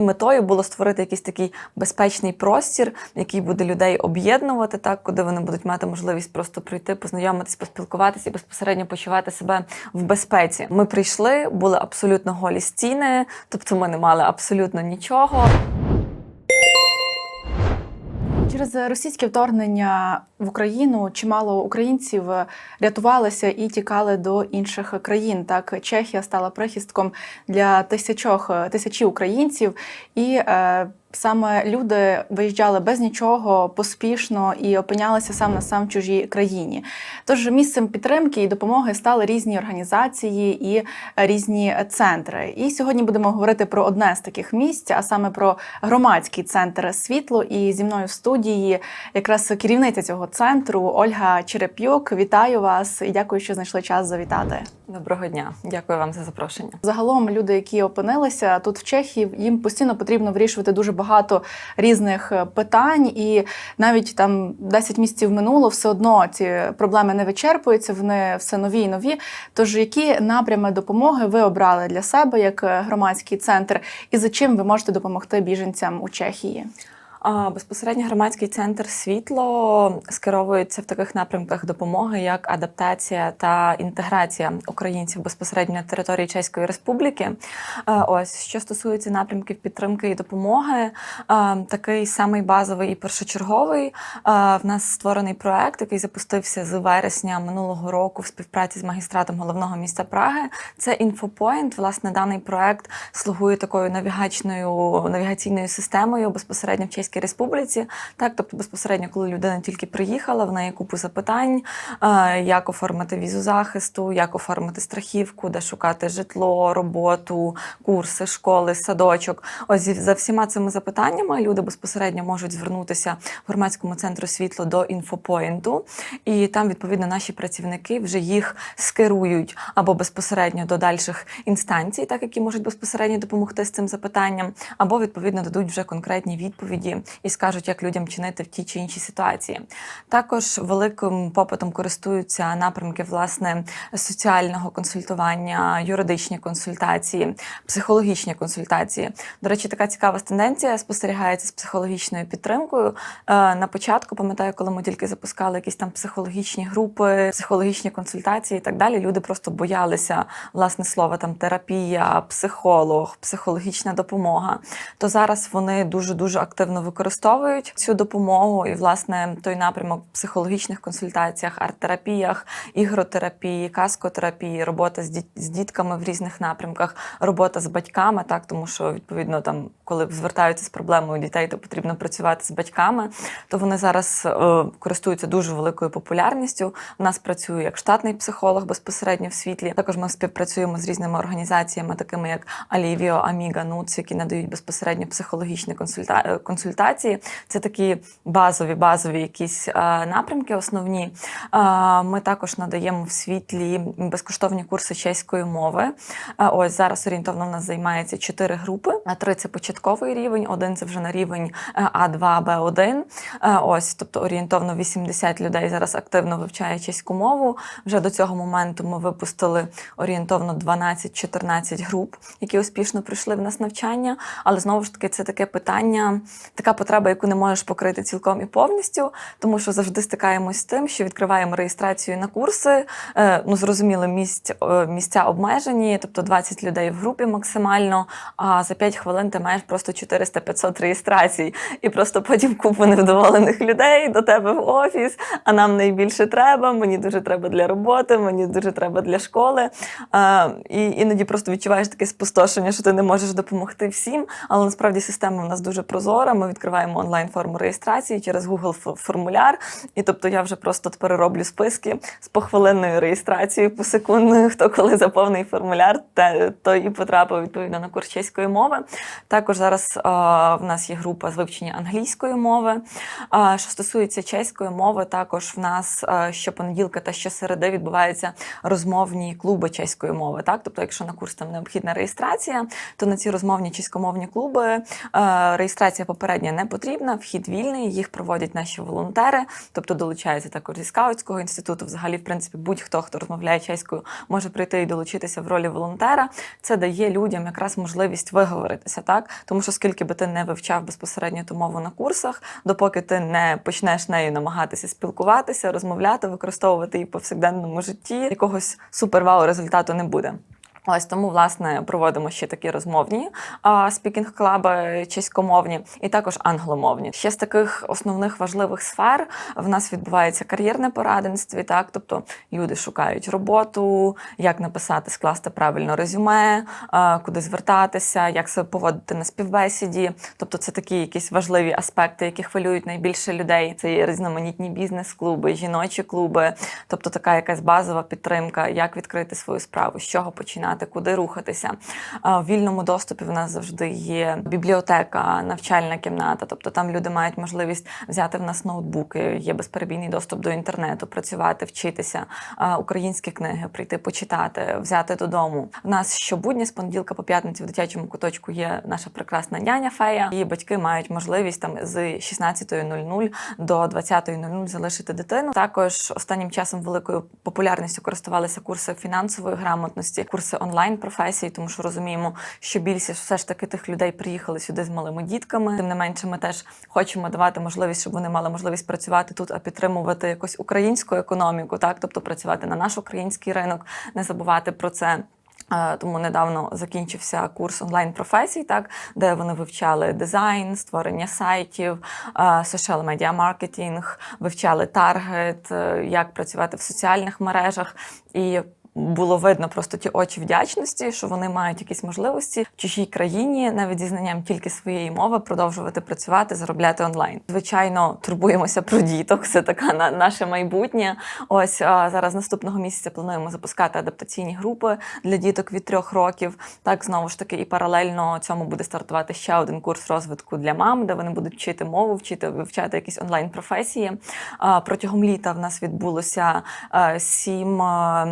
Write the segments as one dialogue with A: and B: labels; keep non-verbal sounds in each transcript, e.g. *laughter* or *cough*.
A: Метою було створити якийсь такий безпечний простір, який буде людей об'єднувати, так куди вони будуть мати можливість просто прийти, познайомитись, поспілкуватися і безпосередньо почувати себе в безпеці. Ми прийшли, були абсолютно голі стіни, тобто ми не мали абсолютно нічого.
B: Через російське вторгнення в Україну чимало українців рятувалися і тікали до інших країн. Так, Чехія стала прихистком для тисячох тисячі українців, і е, саме люди виїжджали без нічого поспішно і опинялися сам на сам в чужій країні. Тож місцем підтримки і допомоги стали різні організації і різні центри. І сьогодні будемо говорити про одне з таких місць, а саме про громадський центр світло. І зі мною в студії якраз керівниця цього центру Ольга Череп'юк. Вітаю вас і дякую, що знайшли час завітати.
A: Доброго дня, дякую вам за запрошення.
B: Загалом люди, які опинилися тут в Чехії, їм постійно потрібно вирішувати дуже багато різних е, питань, і навіть там 10 місяців минуло, все одно ці проблеми не вичерпуються, вони все нові і нові. Тож які напрями допомоги ви обрали для себе як е, громадський центр, і за чим ви можете допомогти біженцям у Чехії?
A: Безпосередньо громадський центр світло скеровується в таких напрямках допомоги, як адаптація та інтеграція українців безпосередньо на території Чеської Республіки. Ось що стосується напрямків підтримки і допомоги, такий самий базовий і першочерговий. В нас створений проект, який запустився з вересня минулого року в співпраці з магістратом головного міста Праги. Це інфопоінт. Власне, даний проект слугує такою навігачною навігаційною системою безпосередньо в Чеській Республіці. Так, тобто безпосередньо, коли людина тільки приїхала, в неї купу запитань, е, як оформити візу захисту, як оформити страхівку, де шукати житло, роботу, курси, школи, садочок. Ось за всіма цими запитаннями люди безпосередньо можуть звернутися в громадському центру світло до інфопоінту, і там відповідно наші працівники вже їх скерують або безпосередньо до дальших інстанцій, так які можуть безпосередньо допомогти з цим запитанням, або відповідно дадуть вже конкретні відповіді і скажуть, як людям чинити в тій чи іншій ситуації. Також великим попитом користуються напрямки власне соціального консультування, юридичні консультації, психологічні консультації. До речі, така цікава тенденція спостерігається з психологічною підтримкою. Е, На початку пам'ятаю, коли ми тільки запускали якісь там психологічні групи, психологічні консультації і так далі. Люди просто боялися власне слова там терапія, психолог, психологічна допомога. То зараз вони дуже дуже активно використовують цю допомогу і власне той напрямок психологічних консультаціях, арт-терапіях, ігротерапії, каскотерапії, робота з, діт- з дітками в різних напрямках, робота з батьками, так тому що відповідно там, коли звертаються з проблемою дітей, то потрібно працювати з батьками. То вони зараз е, користуються дуже великою популярністю. У нас працює як штатний психолог безпосередньо в світлі. Також ми співпрацюємо з різними організаціями, такими як Алівіо, Аміга, Нуц, які надають безпосередньо психологічні консульта... е, консультації. Це такі базові, базові якісь е, напрямки, основні. Е, Ми також надаємо в світлі безкоштовні курси чеської мови. Е, Ось зараз орієнтовно в нас займається чотири групи. А три це початковий рівень, один це вже на рівень А2, Б1. Е, Ось, тобто орієнтовно 80 людей зараз активно вивчає чеську мову. Вже до цього моменту ми випустили орієнтовно 12-14 груп, які успішно пройшли в нас навчання. Але знову ж таки, це таке питання, така потреба, яку не можеш покрити цілком і повністю, тому що завжди стикаємось з тим, що відкриваємо реєстрацію на курси. е, Ну, зрозуміло, місць, е, місця обмежені, тобто 20 людей в групі максимально. А за 5 хвилин ти маєш просто 400-500 реєстрацій, і просто потім купу невдоволених людей до тебе в офіс. А нам найбільше треба. Мені дуже треба для роботи, мені дуже треба для школи. Е, І іноді просто відчуваєш таке спустошення, що ти не можеш допомогти всім. Але насправді система в нас дуже прозора. Ми відкриваємо онлайн форму реєстрації через Google формуляр. І тобто я вже просто тепер роблю списки з похвилинною реєстрацією посекундною. Хто коли заповнив формуляр, той і потрапив відповідно на курс чеської мови. Також зараз е, в нас є група з вивчення англійської мови. А що стосується чеської мови, також в нас е, щопонеділка та щосереди відбуваються розмовні клуби чеської мови. Так, тобто, якщо на курс там необхідна реєстрація, то на ці розмовні чеськомовні клуби е, реєстрація попередньо безпосередньо не потрібна. Вхід вільний, їх проводять наші волонтери, тобто долучаються також зі скаутського інституту. Взагалі, в принципі, будь-хто, хто розмовляє чеською, може прийти і долучитися в ролі волонтера. Це дає людям якраз можливість виговоритися, так тому що скільки би ти не вивчав безпосередньо ту мову на курсах, допоки ти не почнеш нею намагатися спілкуватися, розмовляти, використовувати її в повсякденному житті, якогось супервау результату не буде. Ось тому власне проводимо ще такі розмовні спікінг клаби чеськомовні і також англомовні. Ще з таких основних важливих сфер в нас відбувається кар'єрне порадництво. Так, тобто люди шукають роботу, як написати, скласти правильно резюме, куди звертатися, як себе поводити на співбесіді. Тобто, це такі якісь важливі аспекти, які хвилюють найбільше людей. Це є різноманітні бізнес-клуби, жіночі клуби, тобто така якась базова підтримка, як відкрити свою справу, з чого починати, куди рухатися. В вільному доступі в нас завжди є бібліотека, навчальна кімната. Тобто там люди мають можливість взяти в нас ноутбуки, є безперебійний доступ до інтернету, працювати, вчитися, українські книги, прийти почитати, взяти додому. В нас щобудня з понеділка по п'ятницю в дитячому куточку є наша прекрасна няня фея. І батьки мають можливість там з 16.00 до 20.00 залишити дитину. Також останнім часом великою популярністю користувалися курси фінансової грамотності, курси онлайн професії, тому що розуміємо, що більшість все ж таки тих людей приїхали сюди з малими дітками. Тим не менше, ми теж хочемо давати можливість, щоб вони мали можливість працювати тут, а підтримувати якусь українську економіку, так тобто працювати на наш український ринок, не забувати про це. Тому недавно закінчився курс онлайн професій, так де вони вивчали дизайн, створення сайтів, social медіа маркетинг, вивчали таргет, е, як працювати в соціальних мережах і. Було видно просто ті очі вдячності, що вони мають якісь можливості в чужій країні, навіть зі знанням тільки своєї мови, продовжувати працювати, заробляти онлайн. Звичайно, турбуємося про діток. Це така на наше майбутнє. Ось зараз наступного місяця плануємо запускати адаптаційні групи для діток від трьох років. Так знову ж таки, і паралельно цьому буде стартувати ще один курс розвитку для мам, де вони будуть вчити мову, вчити вивчати якісь онлайн професії. Протягом літа в нас відбулося а, сім а,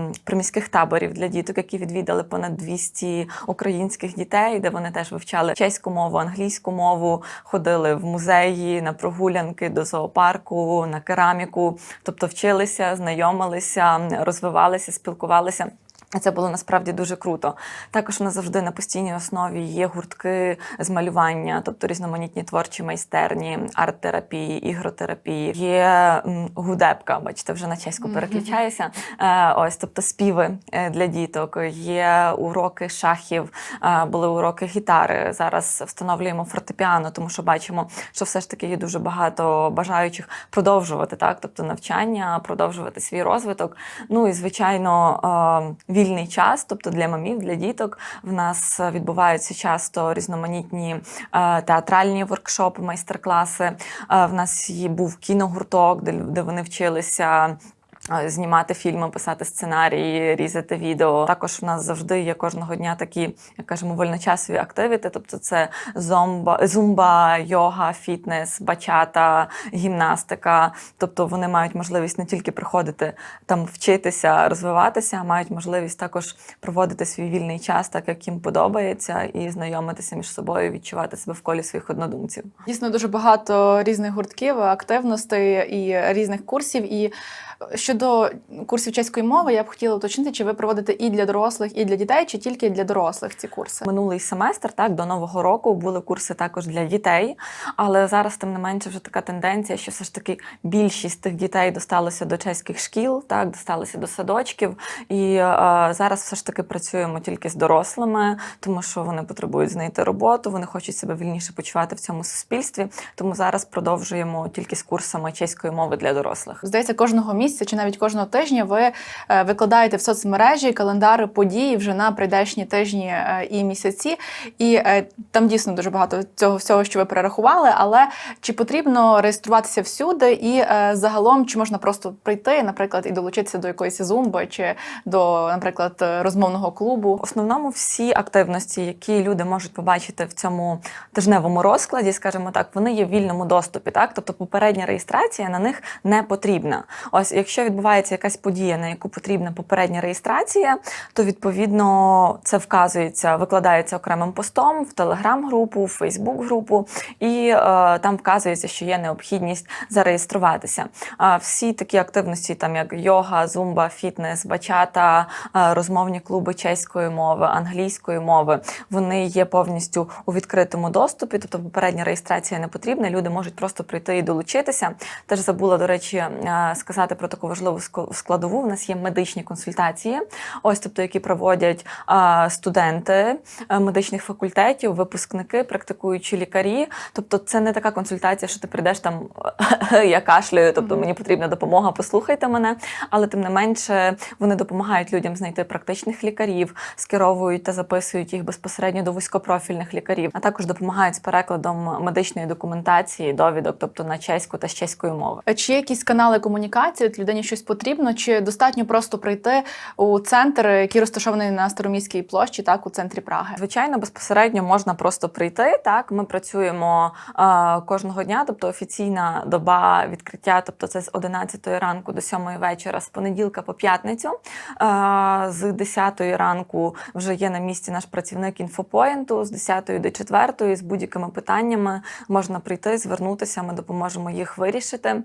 A: приміських таборів для діток, які відвідали понад 200 українських дітей, де вони теж вивчали чеську мову, англійську мову, ходили в музеї на прогулянки до зоопарку, на кераміку, тобто вчилися, знайомилися, розвивалися, спілкувалися. Це було насправді дуже круто. Також у нас завжди на постійній основі є гуртки з малювання, тобто різноманітні творчі майстерні, арт-терапії, ігротерапії. Є м, гудепка, бачите, вже на чеську переключаюся. Е, Ось, тобто співи е, для діток. Є уроки шахів, е, були уроки гітари. Зараз встановлюємо фортепіано, тому що бачимо, що все ж таки є дуже багато бажаючих продовжувати так, тобто навчання, продовжувати свій розвиток. Ну і звичайно, вільний час, тобто для мамів, для діток, в нас відбуваються часто різноманітні е, театральні воркшопи, майстер-класи. Е, В нас був кіногурток, де вони вчилися. Е, Знімати фільми, писати сценарії, різати відео. Також в нас завжди є кожного дня такі, як кажемо, вольночасові активіти. Тобто це зомба, зумба, йога, фітнес, бачата, гімнастика. Тобто вони мають можливість не тільки приходити там вчитися, розвиватися, а мають можливість також проводити свій вільний час, так як їм подобається, і знайомитися між собою, відчувати себе в колі своїх однодумців.
B: Дійсно дуже багато різних гуртків, активностей і різних курсів. І щодо курсів чеської мови, я б хотіла уточнити, чи ви проводите і для дорослих, і для дітей, чи тільки для дорослих ці курси?
A: Минулий семестр, так до нового року були курси також для дітей, але зараз тим не менше вже така тенденція, що все ж таки більшість тих дітей досталося до чеських шкіл, так досталося до садочків. І е, зараз все ж таки працюємо тільки з дорослими, тому що вони потребують знайти роботу, вони хочуть себе вільніше почувати в цьому суспільстві. Тому зараз продовжуємо тільки з курсами чеської мови для дорослих.
B: Здається, кожного місяця чи навіть кожного тижня ви е, викладаєте в соцмережі календари подій вже на прийдешні тижні е, і місяці. І е, там дійсно дуже багато цього всього, що ви перерахували. Але чи потрібно реєструватися всюди, і загалом чи можна просто прийти, наприклад, і долучитися до якоїсь зумби чи до, наприклад, розмовного клубу?
A: В основному всі активності, які люди можуть побачити в цьому тижневому розкладі, скажімо так, вони є в вільному доступі. Так, тобто попередня реєстрація на них не потрібна. Ось, якщо відбувається якась подія, на яку потрібна попередня реєстрація, то відповідно це вказується, викладається окремим постом в телеграм-групу, в Фейсбук-групу, і е, там вказується, що є необхідність зареєструватися. А всі такі активності, там як йога, зумба, фітнес, бачата, е, розмовні клуби чеської мови, англійської мови, вони є повністю у відкритому доступі, тобто попередня реєстрація не потрібна. Люди можуть просто прийти і долучитися. Теж забула, до речі, е, сказати про таку важливу ск- складову. У нас є медичні консультації, ось тобто, які проводять студенти е, медичних факультетів, випускники, практикуючі лікарі. Тобто, це не така консультація, що ти прийдеш там, *laughs* я кашляю, тобто мені потрібна допомога, послухайте мене. Але тим не менше вони допомагають людям знайти практичних лікарів, скеровують та записують їх безпосередньо до вузькопрофільних лікарів, а також допомагають з перекладом медичної документації, довідок, тобто на чеську та з чеської мови.
B: Чи є якісь канали комунікації? От людині щось потрібно, чи достатньо просто прийти у центр, який розташований на Староміській площі, так у центрі Праги?
A: Звичайно, безпосередньо можна просто прийти. Так, ми працюємо е, кожного дня, тобто офіційна доба відкриття, тобто це з 11 ранку до 7 вечора, з понеділка по п'ятницю. Е, з 10 ранку вже є на місці наш працівник інфопоінту, з 10 до 4 з будь-якими питаннями можна прийти, звернутися. Ми допоможемо їх вирішити. Е,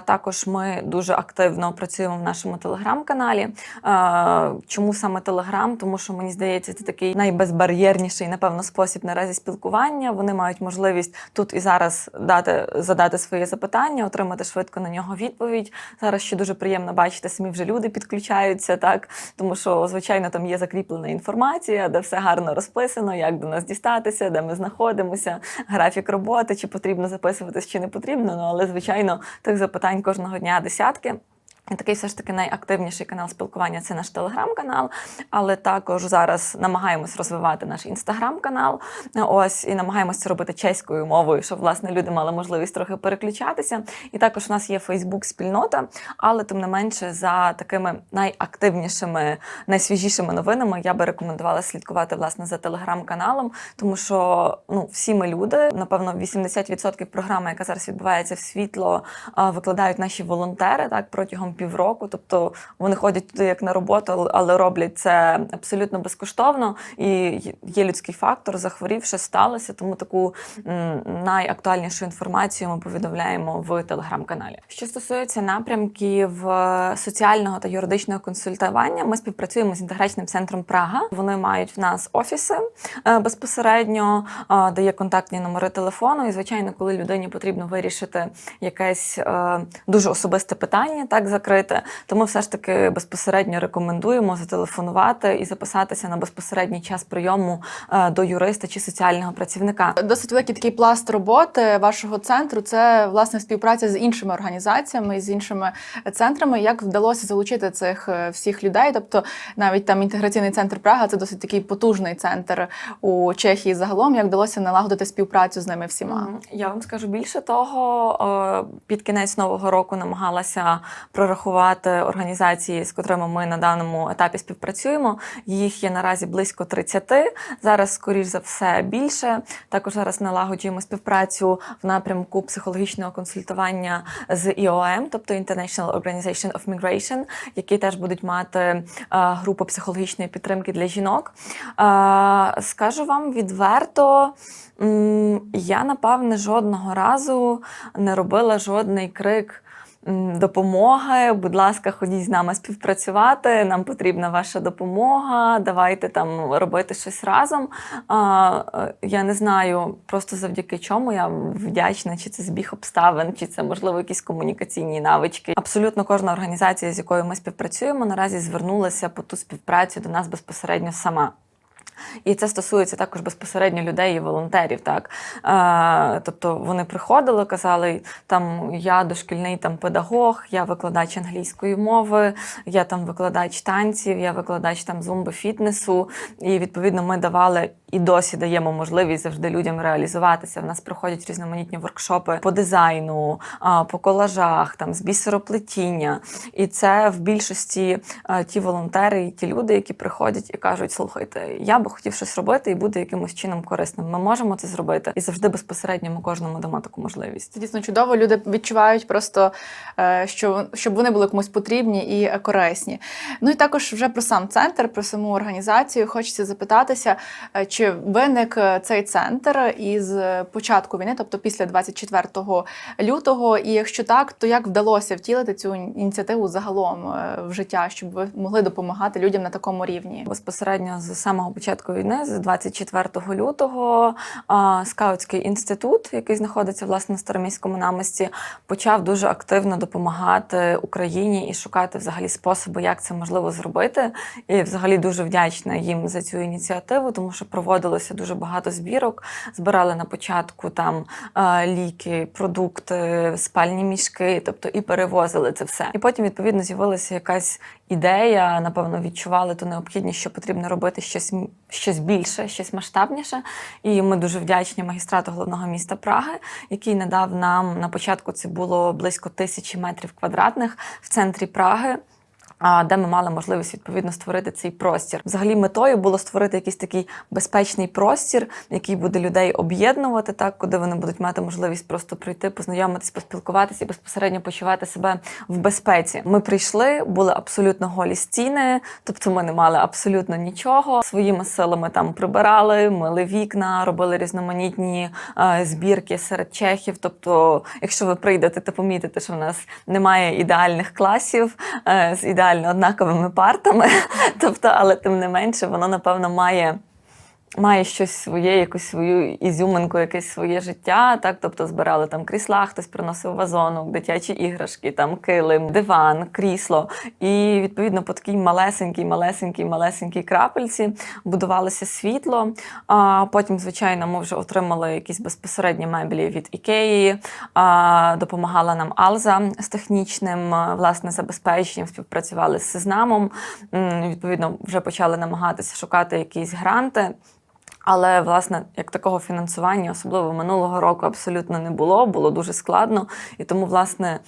A: також ми дуже активно працюємо в нашому телеграм-каналі. Е, чому саме телеграм? Тому що мені здається, це такий найбезбар'єрніший, напевно, спосіб наразі спілкування. Вони мають можливість тут і зараз дати задати своє запитання, отримати швидко на нього відповідь. Зараз ще дуже приємно бачити, самі вже люди підключаються, так тому що, звичайно, там є закріплена інформація, де все гарно розписано, як до нас дістатися, де ми знаходимося, графік роботи, чи потрібно записуватись, чи не потрібно. Ну але звичайно, тих запитань кожного дня десятки. І Такий все ж таки найактивніший канал спілкування це наш телеграм-канал, але також зараз намагаємось розвивати наш інстаграм-канал. Ось і намагаємося це робити чеською мовою, щоб власне люди мали можливість трохи переключатися. І також у нас є Фейсбук-спільнота, але тим не менше за такими найактивнішими, найсвіжішими новинами я би рекомендувала слідкувати власне за телеграм-каналом, тому що ну всі ми люди, напевно, 80% програми, яка зараз відбувається в світло, викладають наші волонтери так протягом півроку. Тобто вони ходять туди як на роботу, але роблять це абсолютно безкоштовно. І є людський фактор, захворівши, сталося. Тому таку найактуальнішу інформацію ми повідомляємо в телеграм-каналі. Що стосується напрямків е, соціального та юридичного консультування, ми співпрацюємо з інтеграційним центром Прага. Вони мають в нас офіси е, безпосередньо, е, де є контактні номери телефону. І звичайно, коли людині потрібно вирішити якесь дуже особисте питання, так закрите, то ми все ж таки безпосередньо рекомендуємо зателефонувати і записатися на безпосередній час прийому е, до юриста чи соціального працівника.
B: Досить великий такий пласт роботи вашого центру це власне співпраця з іншими організаціями, з іншими центрами. Як вдалося залучити цих е, всіх людей? Тобто, навіть там інтеграційний центр Прага це досить такий потужний центр у Чехії. Загалом як вдалося налагодити співпрацю з ними всіма?
A: Я вам скажу більше того, е, під кінець нового року намагалася прорахувати організації, з котрими ми на даному етапі співпрацюємо. Їх є наразі близько 30. Зараз, скоріш за все, більше. Також зараз налагоджуємо співпрацю в напрямку психологічного консультування з ІОМ, тобто International Organization of Migration, які теж будуть мати е, групу психологічної підтримки для жінок. Е, Скажу вам відверто. Я напевне жодного разу не робила жодний крик. Допомоги, будь ласка, ходіть з нами співпрацювати. Нам потрібна ваша допомога. Давайте там робити щось разом. Е, я не знаю просто завдяки чому я вдячна, чи це збіг обставин, чи це можливо якісь комунікаційні навички. Абсолютно кожна організація, з якою ми співпрацюємо, наразі звернулася по ту співпрацю до нас безпосередньо сама. І це стосується також безпосередньо людей і волонтерів. Так е, тобто вони приходили, казали, там я дошкільний там педагог, я викладач англійської мови, я там викладач танців, я викладач там зумби фітнесу. І відповідно ми давали і досі даємо можливість завжди людям реалізуватися. В нас проходять різноманітні воркшопи по дизайну, по колажах, там з бісероплетіння. І це в більшості ті волонтери, ті люди, які приходять і кажуть: слухайте, я би хотів щось робити і бути якимось чином корисним. Ми можемо це зробити, і завжди безпосередньо ми кожному дамо таку можливість.
B: Це дійсно чудово. Люди відчувають просто, е, що щоб вони були комусь потрібні і е, корисні. Ну і також вже про сам центр, про саму організацію. Хочеться запитатися, е, чи виник е, цей центр із е, початку війни, тобто після 24 лютого. І якщо так, то як вдалося втілити цю ініціативу загалом е, в життя, щоб ви могли допомагати людям на такому рівні?
A: Безпосередньо з самого початку війни, з 24 лютого, скаутський інститут, який знаходиться власне на староміському намисті, почав дуже активно допомагати Україні і шукати взагалі способи, як це можливо зробити. І взагалі дуже вдячна їм за цю ініціативу, тому що проводилося дуже багато збірок. Збирали на початку там ліки, продукти, спальні мішки, тобто і перевозили це все. І потім відповідно з'явилася якась ідея, напевно, відчували ту необхідність, що потрібно робити щось, щось більше, щось масштабніше. І ми дуже вдячні магістрату головного міста Праги, який надав нам на початку це було близько тисячі метрів квадратних в центрі Праги. Де ми мали можливість відповідно створити цей простір. Взагалі, метою було створити якийсь такий безпечний простір, який буде людей об'єднувати, так куди вони будуть мати можливість просто прийти, познайомитись, поспілкуватися і безпосередньо почувати себе в безпеці. Ми прийшли, були абсолютно голі стіни, тобто ми не мали абсолютно нічого. Своїми силами там прибирали, мили вікна, робили різноманітні е, збірки серед чехів. Тобто, якщо ви прийдете, то помітите, що в нас немає ідеальних класів е, з ідеально однаковими партами. *laughs* тобто, але тим не менше, воно напевно має. Має щось своє, якусь свою ізюминку, якесь своє життя. Так, тобто збирали там крісла, хтось приносив вазонок, дитячі іграшки, там килим, диван, крісло. І відповідно по такій малесенькій, малесенькій, малесенькій крапельці будувалося світло. А потім, звичайно, ми вже отримали якісь безпосередні меблі від Ікеї. А, допомагала нам Алза з технічним власне забезпеченням, співпрацювали з Сезнамом. Відповідно, вже почали намагатися шукати якісь гранти. Але власне як такого фінансування, особливо минулого року, абсолютно не було. Було дуже складно, і тому, власне,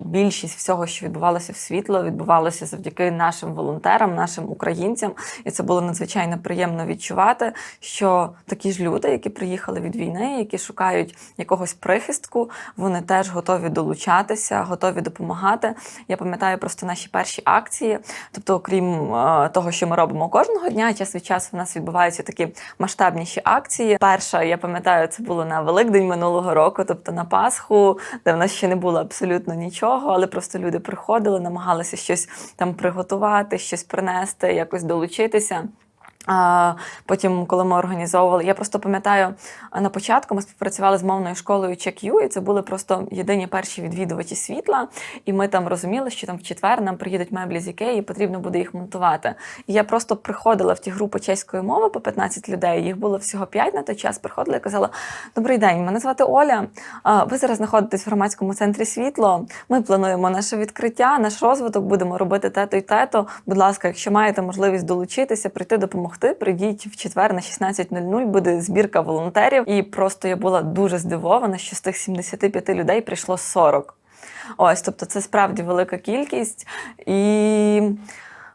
A: більшість всього, що відбувалося в світло, відбувалося завдяки нашим волонтерам, нашим українцям. І це було надзвичайно приємно відчувати, що такі ж люди, які приїхали від війни, які шукають якогось прихистку, вони теж готові долучатися, готові допомагати. Я пам'ятаю просто наші перші акції. Тобто, окрім е, того, що ми робимо кожного дня, час від часу в нас відбуваються такі масштабніші акції. Перша, я пам'ятаю, це було на Великдень минулого року, тобто на Пасху, де в нас ще не було абсолютно нічого, але просто люди приходили, намагалися щось там приготувати, щось принести, якось долучитися. А потім, коли ми організовували, я просто пам'ятаю, на початку ми співпрацювали з мовною школою CheckU, і це були просто єдині перші відвідувачі світла. І ми там розуміли, що там в четвер нам приїдуть меблі з Ікеї, і потрібно буде їх монтувати. І я просто приходила в ті групи чеської мови по 15 людей. Їх було всього 5 на той час. Приходила і казала: Добрий день, мене звати Оля. Ви зараз знаходитесь в громадському центрі світло. Ми плануємо наше відкриття, наш розвиток, будемо робити те-то і те-то. Будь ласка, якщо маєте можливість долучитися, прийти допомогти, прийдіть в четвер на 16.00, буде збірка волонтерів. І просто я була дуже здивована, що з тих 75 людей прийшло 40. Ось, тобто, це справді велика кількість. І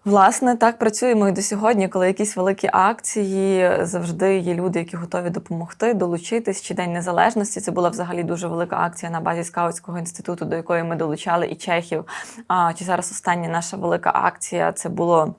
A: Власне, так працюємо і до сьогодні, коли якісь великі акції, завжди є люди, які готові допомогти, долучитись. Чи День Незалежності це була взагалі дуже велика акція на базі скаутського інституту, до якої ми долучали і чехів. А чи зараз остання наша велика акція це було.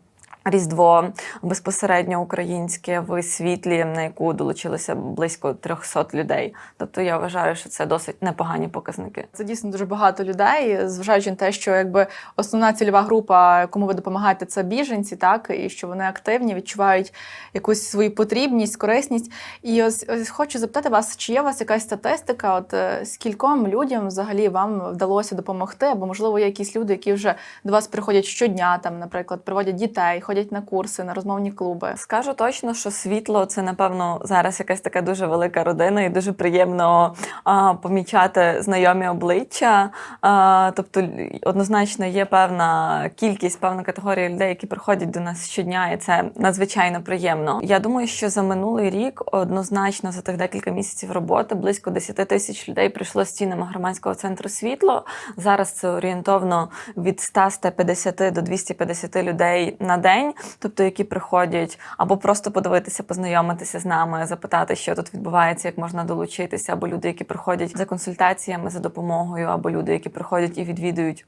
A: Різдво безпосередньо українське в світлі, на яку долучилося близько 300 людей. Тобто я вважаю, що це досить непогані показники.
B: Це дійсно дуже багато людей, зважаючи на те, що якби основна цільова група, кому ви допомагаєте, це біженці, так і що вони активні, відчувають якусь свою потрібність, корисність. І ось, ось хочу запитати вас, чи є у вас якась статистика? От е, скільком людям взагалі вам вдалося допомогти? Або можливо є якісь люди, які вже до вас приходять щодня, там, наприклад, приводять дітей, ходять на курси, на розмовні клуби.
A: Скажу точно, що світло це напевно зараз якась така дуже велика родина, і дуже приємно а, помічати знайомі обличчя. А, тобто, однозначно є певна кількість, певна категорія людей, які приходять до нас щодня, і це надзвичайно приємно. Я думаю, що за минулий рік однозначно за тих декілька місяців роботи близько 10 тисяч людей прийшло стінами громадського центру світло. Зараз це орієнтовно від 100-150 до 250 людей на день, тобто які приходять або просто подивитися, познайомитися з нами, запитати, що тут відбувається, як можна долучитися, або люди, які приходять за консультаціями, за допомогою, або люди, які приходять і відвідують.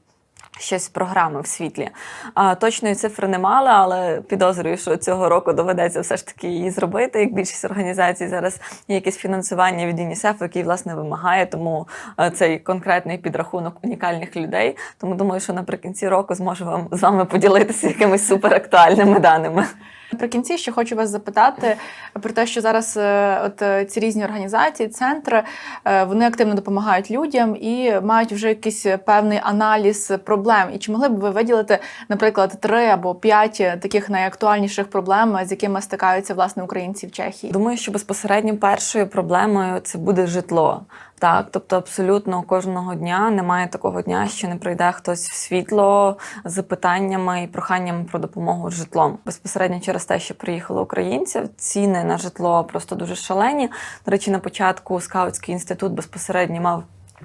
A: Щось програми в світлі. А, точної цифри не мала, але підозрюю, що цього року доведеться все ж таки її зробити. Як більшість організацій зараз є якесь фінансування від ЮНІСЕФ, який власне вимагає, тому цей конкретний підрахунок унікальних людей. Тому думаю, що наприкінці року зможу вам з вами поділитися якимись суперактуальними даними.
B: Наприкінці ще хочу вас запитати про те, що зараз е, от е, ці різні організації, центри, е, вони активно допомагають людям і мають вже якийсь певний аналіз проблем. І чи могли б ви виділити, наприклад, три або п'ять таких найактуальніших проблем, з якими стикаються власне українці в Чехії?
A: Думаю, що безпосередньо першою проблемою це буде житло. Так, тобто абсолютно кожного дня немає такого дня, що не прийде хтось в світло з питаннями і проханнями про допомогу з житлом. Безпосередньо через те, що приїхали українці, ціни на житло просто дуже шалені. До речі, на початку скаутський інститут безпосередньо мав.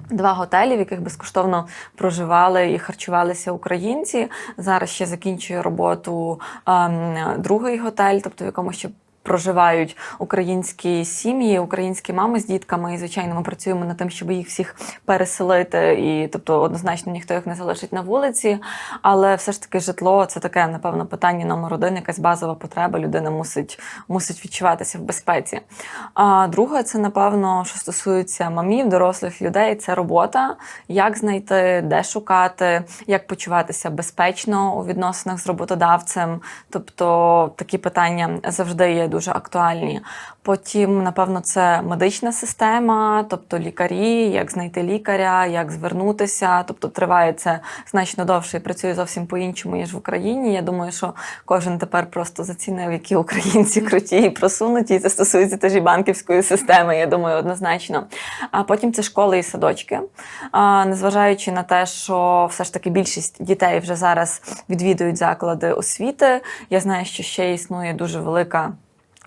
A: Два готелі, в яких безкоштовно проживали і харчувалися українці. Зараз ще закінчує роботу ем, другий готель, тобто в якому ще проживають українські сім'ї, українські мами з дітками. І звичайно, ми працюємо над тим, щоб їх всіх переселити. І тобто, однозначно ніхто їх не залишить на вулиці. Але все ж таки, житло це таке, напевно, питання номер один, якась базова потреба. Людина мусить, мусить відчуватися в безпеці. А друге, це напевно, що стосується мамів, дорослих людей, це робота. Як знайти, де шукати, як почуватися безпечно у відносинах з роботодавцем. Тобто такі питання завжди є дуже актуальні. Потім, напевно, це медична система, тобто лікарі, як знайти лікаря, як звернутися. Тобто триває це значно довше і працює зовсім по-іншому, ніж в Україні. Я думаю, що кожен тепер просто зацінив, які українці круті і просунуті. І це стосується теж і банківської системи, я думаю, однозначно. А потім це школи і садочки. А, незважаючи на те, що все ж таки більшість дітей вже зараз відвідують заклади освіти. Я знаю, що ще існує дуже велика.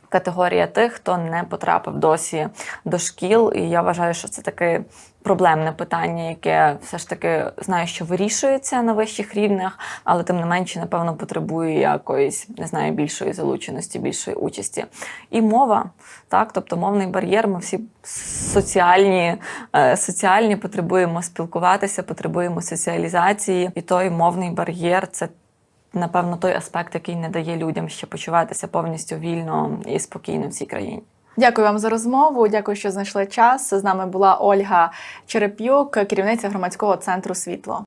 A: Категорія тих, хто не потрапив досі до шкіл, і я вважаю, що це таке проблемне питання, яке все ж таки знаю, що вирішується на вищих рівнях, але тим не менше, напевно, потребує якоїсь не знаю, більшої залученості, більшої участі. І мова, так, тобто мовний бар'єр. Ми всі соціальні, е, соціальні потребуємо спілкуватися, потребуємо соціалізації, і той мовний бар'єр це. Напевно, той аспект, який не дає людям ще почуватися повністю вільно і спокійно в цій країні.
B: Дякую вам за розмову. Дякую, що знайшли час. З нами була Ольга Череп'юк, керівниця громадського центру Світло.